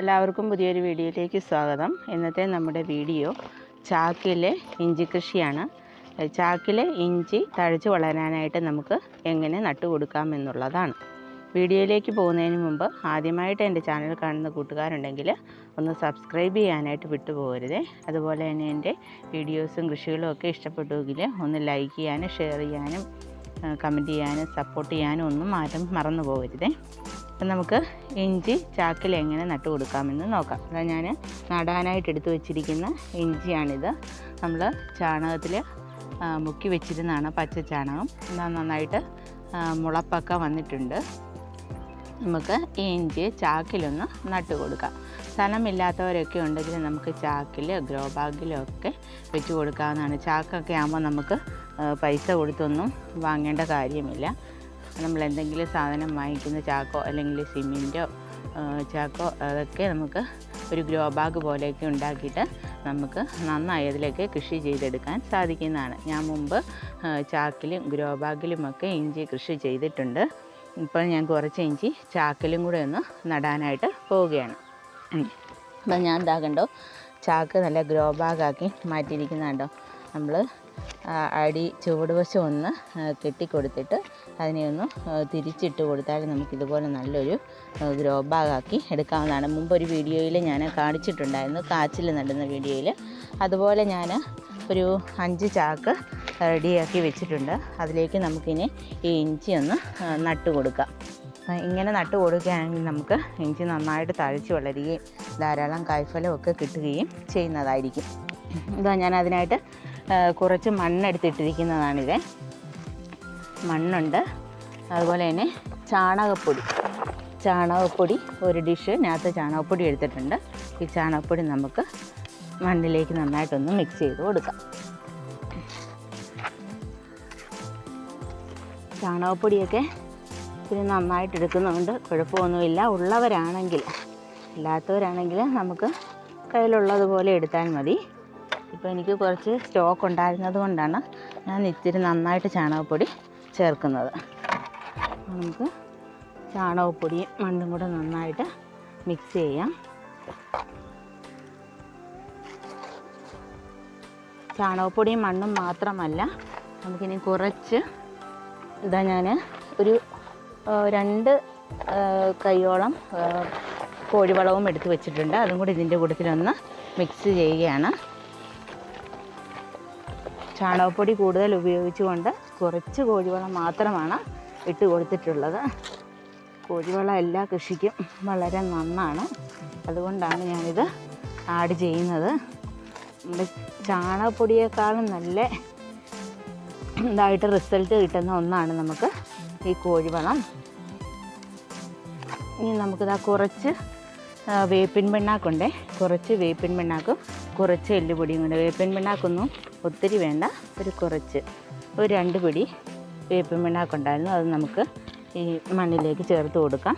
എല്ലാവർക്കും പുതിയൊരു വീഡിയോയിലേക്ക് സ്വാഗതം. ഇന്നത്തെ നമ്മുടെ വീഡിയോ ചാക്കിലെ ഇഞ്ചി കൃഷിയാണ്. ചാക്കിലെ ഇഞ്ചി തഴച്ചു വളരാനായിട്ട് നമുക്ക് എങ്ങനെ നട്ടു കൊടുക്കാമെന്നുള്ളതാണ് വീഡിയോയിലേക്ക് പോകുന്നതിന് മുമ്പ് ആദ്യമായിട്ട് എന്റെ ചാനൽ കാണുന്ന കൂട്ടുകാരുണ്ടെങ്കിൽ ഒന്ന് സബ്സ്ക്രൈബ് ചെയ്യാനായിട്ട് വിട്ടുപോകരുത്. അതുപോലെ തന്നെ എന്റെ വീഡിയോസും കൃഷികളും ഒക്കെ ഇഷ്ടപ്പെട്ടുവെങ്കിൽ ഒന്ന് ലൈക്ക് ചെയ്യാനും ഷെയർ ചെയ്യാനും കമന്റ് ചെയ്യാനും സപ്പോർട്ട് ചെയ്യാനും ഒന്നും ആരും മറന്നു പോകരുതേ. അപ്പം നമുക്ക് ഇഞ്ചി ചാക്കിൽ എങ്ങനെ നട്ടു കൊടുക്കാമെന്ന് നോക്കാം. അതാ ഞാൻ നടാനായിട്ട് എടുത്തു വെച്ചിരിക്കുന്ന ഇഞ്ചിയാണിത്. നമ്മൾ ചാണകത്തിൽ മുക്കി വെച്ചിരുന്നതാണ് പച്ച ചാണകം. എന്നാൽ നന്നായിട്ട് മുളപ്പൊക്കെ വന്നിട്ടുണ്ട്. നമുക്ക് ഈ ഇഞ്ചി ചാക്കിലൊന്ന് നട്ടു കൊടുക്കാം. സ്ഥലമില്ലാത്തവരൊക്കെ ഉണ്ടെങ്കിൽ നമുക്ക് ചാക്കിൽ ഗ്രോ ബാഗിലോ ഒക്കെ വെച്ച് കൊടുക്കാവുന്നതാണ്. ചാക്കൊക്കെ ആകുമ്പോൾ നമുക്ക് പൈസ കൊടുത്തൊന്നും വാങ്ങേണ്ട കാര്യമില്ല. നമ്മൾ എന്തെങ്കിലും സാധനം വാങ്ങിക്കുന്ന ചാക്കോ അല്ലെങ്കിൽ സിമെന്റോ ചാക്കോ അതൊക്കെ നമുക്ക് ഒരു ഗ്രോ ബാഗ് പോലെയൊക്കെ ഉണ്ടാക്കിയിട്ട് നമുക്ക് നന്നായി അതിലേക്ക് കൃഷി ചെയ്തെടുക്കാൻ സാധിക്കുന്നതാണ്. ഞാൻ മുമ്പ് ചാക്കിലും ഗ്രോ ബാഗിലുമൊക്കെ ഇഞ്ചി കൃഷി ചെയ്തിട്ടുണ്ട്. ഇപ്പോൾ ഞാൻ കുറച്ച് ഇഞ്ചി ചാക്കിലും കൂടെ ഒന്ന് നടാനായിട്ട് പോവുകയാണ്. അപ്പം ഞാൻ എന്താ കണ്ടോ ചാക്ക് നല്ല ഗ്രോ ബാഗാക്കി മാറ്റിയിരിക്കുന്നുണ്ടോ? നമ്മൾ അടി ചുവടുവശം ഒന്ന് കെട്ടിക്കൊടുത്തിട്ട് അതിനെ ഒന്ന് തിരിച്ചിട്ട് കൊടുത്താൽ നമുക്കിതുപോലെ നല്ലൊരു ഗ്രോ ബാഗാക്കി എടുക്കാവുന്നതാണ്. മുമ്പ് ഒരു വീഡിയോയിൽ ഞാൻ കാണിച്ചിട്ടുണ്ടായിരുന്നു കാച്ചിൽ നടുന്ന വീഡിയോയിൽ അതുപോലെ ഞാൻ ഒരു അഞ്ച് ചാക്ക് റെഡിയാക്കി വെച്ചിട്ടുണ്ട്. അതിലേക്ക് നമുക്കിനി ഈ ഇഞ്ചി ഒന്ന് നട്ട് കൊടുക്കാം. ഇങ്ങനെ നട്ട് കൊടുക്കുകയാണെങ്കിൽ നമുക്ക് ഇഞ്ചി നന്നായിട്ട് തഴച്ച് വളരുകയും ധാരാളം കായ്ഫലമൊക്കെ കിട്ടുകയും ചെയ്യുന്നതായിരിക്കും. ഇതാ ഞാൻ അതിനായിട്ട് കുറച്ച് മണ്ണെടുത്തിട്ടിരിക്കുന്നതാണിത്. മണ്ണുണ്ട്. അതുപോലെ തന്നെ ചാണകപ്പൊടി. ചാണകപ്പൊടി ഒരു ഡിഷ് ഡിഷിനകത്ത് ചാണകപ്പൊടി എടുത്തിട്ടുണ്ട്. ഈ ചാണകപ്പൊടി നമുക്ക് മണ്ണിലേക്ക് നന്നായിട്ടൊന്ന് മിക്സ് ചെയ്ത് കൊടുക്കാം. ചാണകപ്പൊടിയൊക്കെ ഇത്തിരി നന്നായിട്ട് എടുക്കുന്നതുകൊണ്ട് കുഴപ്പമൊന്നുമില്ല. ഉള്ളവരാണെങ്കിൽ ഇല്ലാത്തവരാണെങ്കിൽ നമുക്ക് കയ്യിലുള്ളതുപോലെ എടുത്താൽ മതി. ഇപ്പോൾ എനിക്ക് കുറച്ച് സ്റ്റോക്ക് ഉണ്ടായിരുന്നത് കൊണ്ടാണ് ഞാൻ ഇത്തിരി നന്നായിട്ട് ചാണകപ്പൊടി ചേർക്കുന്നത്. നമുക്ക് ചാണകപ്പൊടിയും മണ്ണും കൂടെ നന്നായിട്ട് മിക്സ് ചെയ്യാം. ചാണകപ്പൊടിയും മണ്ണും മാത്രമല്ല നമുക്കിനി കുറച്ച് ഇതാ ഞാൻ ഒരു രണ്ട് കൈയോളം കോഴിവളവും എടുത്ത് വെച്ചിട്ടുണ്ട്. അതും കൂടി ഇതിന്റെ കൂട്ടത്തിലൊന്ന് മിക്സ് ചെയ്യുകയാണ്. ചാണകപ്പൊടി കൂടുതൽ ഉപയോഗിച്ചുകൊണ്ട് കുറച്ച് കോഴിവളം മാത്രമാണ് ഇട്ട് കൊടുത്തിട്ടുള്ളത്. കോഴിവളം എല്ലാ കൃഷിക്കും വളരെ നന്നാണ്. അതുകൊണ്ടാണ് ഞാനിത് ആഡ് ചെയ്യുന്നത്. നമ്മുടെ ചാണകപ്പൊടിയേക്കാളും നല്ല ഇതായിട്ട് റിസൾട്ട് കിട്ടുന്ന ഒന്നാണ് നമുക്ക് ഈ കോഴിവളം. ഇനി നമുക്കിതാ കുറച്ച് വേപ്പിൻ പിണ്ണാക്കുണ്ട്. കുറച്ച് വേപ്പിൻ പിണ്ണാക്കും കുറച്ച് എല്ലുപൊടിയും കൊണ്ട് വേപ്പിൻ പിണ്ണാക്കൊന്നും ഒത്തിരി വേണ്ട ഒരു കുറച്ച്. ഒരു രണ്ട് പിടി വേപ്പിൻ പിണ്ണാക്കുണ്ടായിരുന്നു. അത് നമുക്ക് ഈ മണ്ണിലേക്ക് ചേർത്ത് കൊടുക്കാം.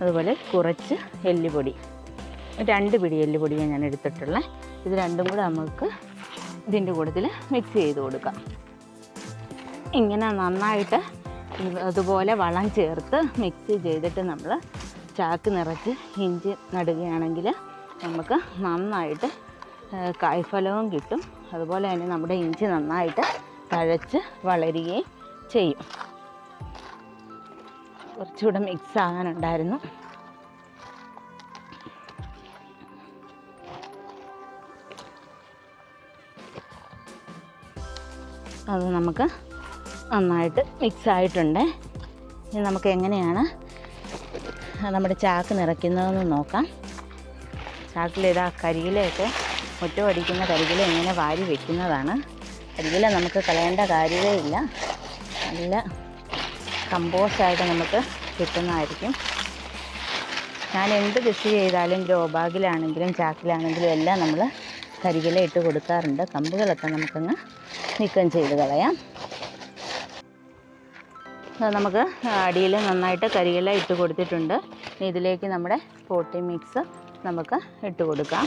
അതുപോലെ കുറച്ച് എല്ലുപൊടി. രണ്ട് പിടി എല്ലുപൊടിയാണ് ഞാൻ എടുത്തിട്ടുള്ളത് ഇത് രണ്ടും കൂടെ നമുക്ക് ഇതിന്റെ കൂട്ടത്തിൽ മിക്സ് ചെയ്ത് കൊടുക്കാം. ഇങ്ങനെ നന്നായിട്ട് അതുപോലെ വളം ചേർത്ത് മിക്സ് ചെയ്തിട്ട് നമ്മൾ ചാക്ക് നിറച്ച് ഇഞ്ചി നടുകയാണെങ്കിൽ നമുക്ക് നന്നായിട്ട് കായ്ഫലവും കിട്ടും. അതുപോലെ തന്നെ നമ്മുടെ ഇഞ്ചി നന്നായിട്ട് തഴച്ച് വളരുകയും ചെയ്യും. കുറച്ചുകൂടെ മിക്സ് ആകാനുണ്ടായിരുന്നു. അത് നമുക്ക് നന്നായിട്ട് മിക്സ് ആയിട്ടുണ്ട്. ഇനി നമുക്ക് എങ്ങനെയാണ് നമ്മുടെ ചാക്ക് നിറയ്ക്കുന്നതെന്ന് നോക്കാം. ചാക്കിലിതാ കരിയിലയൊക്കെ മുറ്റം അടിക്കുന്ന കരികില ഇങ്ങനെ വാരി വെക്കുന്നതാണ്. കരികില നമുക്ക് കളയേണ്ട കാര്യമേ ഇല്ല. നല്ല കമ്പോസ്റ്റായിട്ട് നമുക്ക് കിട്ടുന്നതായിരിക്കും. ഞാൻ എന്ത് കൃഷി ചെയ്താലും ഗ്രോ ബാഗിലാണെങ്കിലും ചാക്കിലാണെങ്കിലും എല്ലാം നമ്മൾ കരികില ഇട്ട് കൊടുക്കാറുണ്ട്. കമ്പുകളൊക്കെ നമുക്കങ്ങ് നീക്കം ചെയ്ത് കളയാം. നമുക്ക് അടിയിൽ നന്നായിട്ട് കരിയില ഇട്ട് കൊടുത്തിട്ടുണ്ട്. ഇതിലേക്ക് നമ്മുടെ പോട്ടി മിക്സ് നമുക്ക് ഇട്ട് കൊടുക്കാം.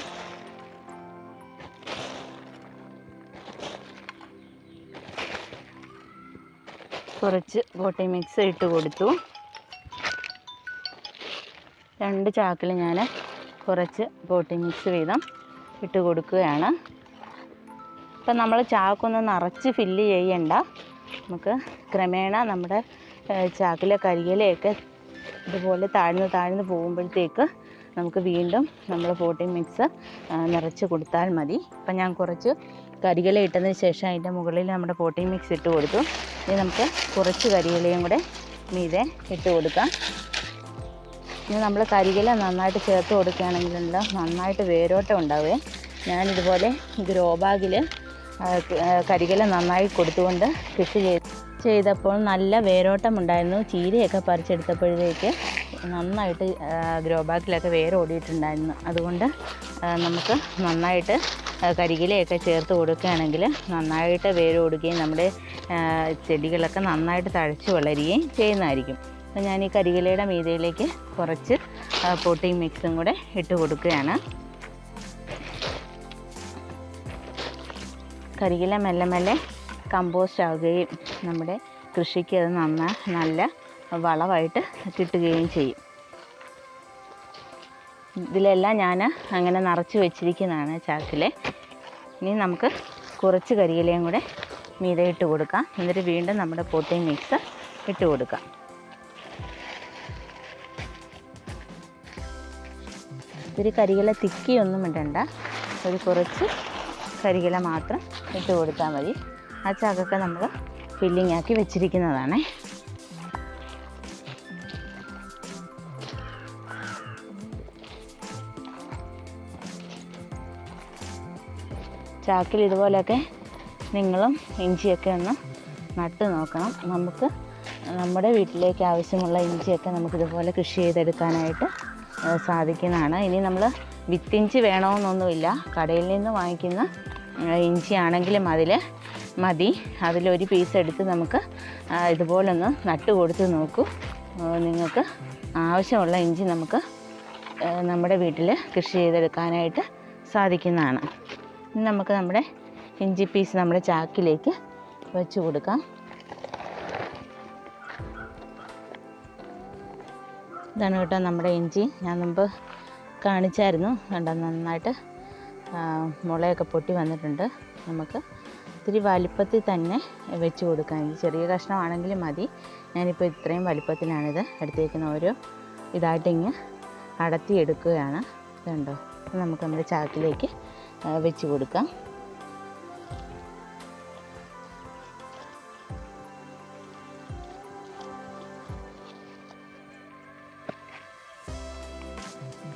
കുറച്ച് പോട്ടി മിക്സ് ഇട്ട് കൊടുത്തു. രണ്ട് ചാക്കിൽ ഞാൻ കുറച്ച് പോട്ടി മിക്സ് വീതം ഇട്ട് കൊടുക്കുകയാണ്. ഇപ്പം നമ്മൾ ചാക്കൊന്ന് നിറച്ച് ഫില്ല് ചെയ്യണ്ട. നമുക്ക് ക്രമേണ നമ്മുടെ ചാക്കിലെ കരിയിലയൊക്കെ ഇതുപോലെ താഴ്ന്ന് താഴ്ന്ന് പോകുമ്പോഴത്തേക്ക് നമുക്ക് വീണ്ടും നമ്മൾ പോട്ടി മിക്സ് നിറച്ച് കൊടുത്താൽ മതി. അപ്പം ഞാൻ കുറച്ച് കരികല ഇട്ടതിന് ശേഷം അതിന്റെ മുകളിൽ നമ്മുടെ പോട്ടിംഗ് മിക്സ് ഇട്ട് കൊടുത്തു. ഇനി നമുക്ക് കുറച്ച് കരികലയും കൂടെ മീതെ ഇട്ട് കൊടുക്കാം. ഇനി നമ്മൾ കരികല നന്നായിട്ട് ചേർത്ത് കൊടുക്കുകയാണെങ്കിൽ നന്നായിട്ട് വേരോട്ടം ഉണ്ടാവേ ഞാനിതുപോലെ ഗ്രോ ബാഗിൽ കരികില നന്നായി കൊടുത്തുകൊണ്ട് കൃഷി ചെയ്ത് ചെയ്തപ്പോൾ നല്ല വേരോട്ടം ഉണ്ടായിരുന്നു ചീരയൊക്കെ പറിച്ചെടുത്തപ്പോഴത്തേക്ക് നന്നായിട്ട് ഗ്രോ ബാഗിലൊക്കെ വേരോടിയിട്ടുണ്ടായിരുന്നു അതുകൊണ്ട് നമുക്ക് നന്നായിട്ട് കരികിലയൊക്കെ ചേർത്ത് കൊടുക്കുകയാണെങ്കിൽ നന്നായിട്ട് വേരോടുകയും നമ്മുടെ ചെടികളൊക്കെ നന്നായിട്ട് തഴച്ചു വളരുകയും ചെയ്യുന്നതായിരിക്കും. അപ്പോൾ ഞാൻ ഈ കരികിലയുടെ മീതയിലേക്ക് കുറച്ച് പൊട്ടിങ് മിക്സും കൂടെ ഇട്ട് കൊടുക്കുകയാണ്. കരികില മെല്ലെ മെല്ലെ കമ്പോസ്റ്റ് ആവുകയും നമ്മുടെ കൃഷിക്ക് അത് നന്ന നല്ല വളമായിട്ട് കിട്ടുകയും ചെയ്യും. ഇതിലെല്ലാം ഞാൻ അങ്ങനെ നിറച്ച് വെച്ചിരിക്കുന്നതാണ് ചാക്കിൽ ഇനി നമുക്ക് കുറച്ച് കരിയിലയും കൂടെ മീതെ ഇട്ട് കൊടുക്കാം. എന്നിട്ട് വീണ്ടും നമ്മുടെ പൊട്ടിങ് മിക്സ് ഇട്ട് കൊടുക്കാം. ഇത്തിരി കരികില തിക്കിയൊന്നും ഇടണ്ട. ഒരു കുറച്ച് കരികില മാത്രം ഇട്ട് കൊടുത്താൽ മതി. ആ ചാക്കൊക്കെ നമ്മൾ ഫില്ലിംഗ് ആക്കി വെച്ചിരിക്കുന്നതാണ്. ചാക്കിൽ ഇതുപോലെയൊക്കെ നിങ്ങളും ഇഞ്ചിയൊക്കെ ഒന്ന് നട്ട് നോക്കണം. നമുക്ക് നമ്മുടെ വീട്ടിലേക്ക് ആവശ്യമുള്ള ഇഞ്ചിയൊക്കെ നമുക്കിതുപോലെ കൃഷി ചെയ്തെടുക്കാനായിട്ട് സാധിക്കുന്നതാണ്. ഇനി നമ്മൾ വിത്തിഞ്ചി വേണമെന്നൊന്നുമില്ല കടയിൽ നിന്ന് വാങ്ങിക്കുന്ന ഇഞ്ചി ആണെങ്കിലും അതിൽ മതി. അതിലൊരു പീസ് എടുത്ത് നമുക്ക് ഇതുപോലൊന്ന് നട്ട് കൊടുത്ത് നോക്കൂ. നിങ്ങൾക്ക് ആവശ്യമുള്ള ഇഞ്ചി നമുക്ക് നമ്മുടെ വീട്ടിൽ കൃഷി ചെയ്തെടുക്കാനായിട്ട് സാധിക്കുന്നതാണ്. നമുക്ക് നമ്മുടെ ഇഞ്ചി പീസ് നമ്മുടെ ചാക്കിലേക്ക് വെച്ച് കൊടുക്കാം. ഇതാണ് കേട്ടോ നമ്മുടെ ഇഞ്ചി. ഞാൻ മുമ്പ് കാണിച്ചായിരുന്നു. കണ്ട നന്നായിട്ട് മുളയൊക്കെ പൊട്ടി വന്നിട്ടുണ്ട്. നമുക്ക് ഇത്തിരി വലിപ്പത്തിൽ തന്നെ വെച്ച് കൊടുക്കാം. ഈ ചെറിയ കഷ്ണമാണെങ്കിലും മതി. ഞാനിപ്പോൾ ഇത്രയും വലിപ്പത്തിലാണിത് എടുത്തേക്കുന്ന ഓരോ ഇതായിട്ട് ഇങ്ങ് അടത്തി എടുക്കുകയാണ് ഇതുണ്ടോ നമുക്ക് നമ്മുടെ ചാക്കിലേക്ക് വെച്ച് കൊടുക്കാം.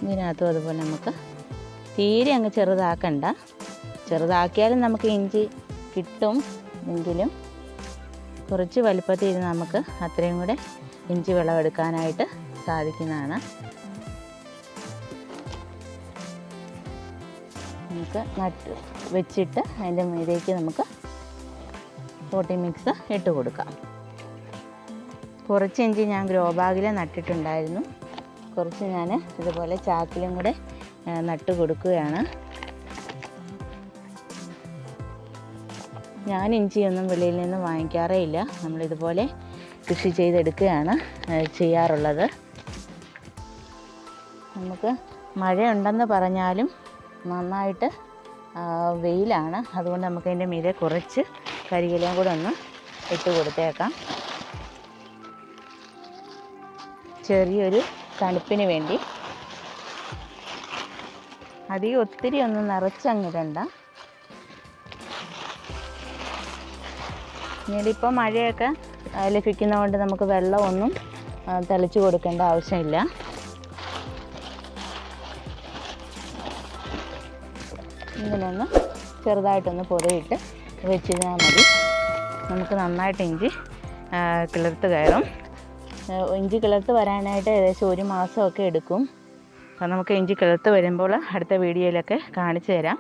ഇതിനകത്തും അതുപോലെ നമുക്ക് തീരെ അങ്ങ് ചെറുതാക്കണ്ട. ചെറുതാക്കിയാലും നമുക്ക് ഇഞ്ചി കിട്ടും എങ്കിലും കുറച്ച് വലുപ്പത്തിൽ ഇരുന്ന് നമുക്ക് അത്രയും കൂടെ ഇഞ്ചി വിളവെടുക്കാനായിട്ട് സാധിക്കുന്നതാണ്. നമുക്ക് നട്ട് വെച്ചിട്ട് അതിന്റെ മീതേക്ക് നമുക്ക് പോട്ടി മിക്സ് ഇട്ട് കൊടുക്കാം. കുറച്ച് ഇഞ്ചി ഞാൻ ഗ്രോ ബാഗിൽ നട്ടിട്ടുണ്ടായിരുന്നു. കുറച്ച് ഞാൻ ഇതുപോലെ ചാക്കിലും കൂടെ നട്ട് കൊടുക്കുകയാണ്. ഞാൻ ഇഞ്ചിയൊന്നും വെളിയിൽ നിന്ന് വാങ്ങിക്കാറേ ഇല്ല. നമ്മളിതുപോലെ കൃഷി ചെയ്തെടുക്കുകയാണ് ചെയ്യാറുള്ളത്. നമുക്ക് മഴയുണ്ടെന്ന് പറഞ്ഞാലും നന്നായിട്ട് വെയിലാണ്. അതുകൊണ്ട് നമുക്ക് അതിന്റെ മീതെ കുറച്ച് കരിയിലയും കൂടെ ഒന്ന് ഇട്ട് കൊടുത്തേക്കാം. ചെറിയൊരു തണുപ്പിന് വേണ്ടി. അധികം ഒത്തിരി ഒന്ന് നിറച്ചങ്ങിടണ്ട ഇനിയിപ്പോൾ മഴയൊക്കെ ലഭിക്കുന്നതുകൊണ്ട് നമുക്ക് വെള്ളമൊന്നും തെളിച്ചു കൊടുക്കേണ്ട ആവശ്യമില്ല. ഇങ്ങനെയൊന്ന് ചെറുതായിട്ടൊന്ന് പൊതയിട്ട് വെച്ചിരുന്നാൽ മതി. നമുക്ക് നന്നായിട്ട് ഇഞ്ചി കിളിർത്ത് കയറും. ഇഞ്ചി കിളർത്ത് വരാനായിട്ട് ഏകദേശം ഒരു മാസമൊക്കെ എടുക്കും. അപ്പം നമുക്ക് ഇഞ്ചി കിളർത്ത് വരുമ്പോൾ അടുത്ത വീഡിയോയിലൊക്കെ കാണിച്ചു തരാം.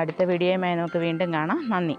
അടുത്ത വീഡിയോയുമായി നമുക്ക് വീണ്ടും കാണാം. നന്ദി.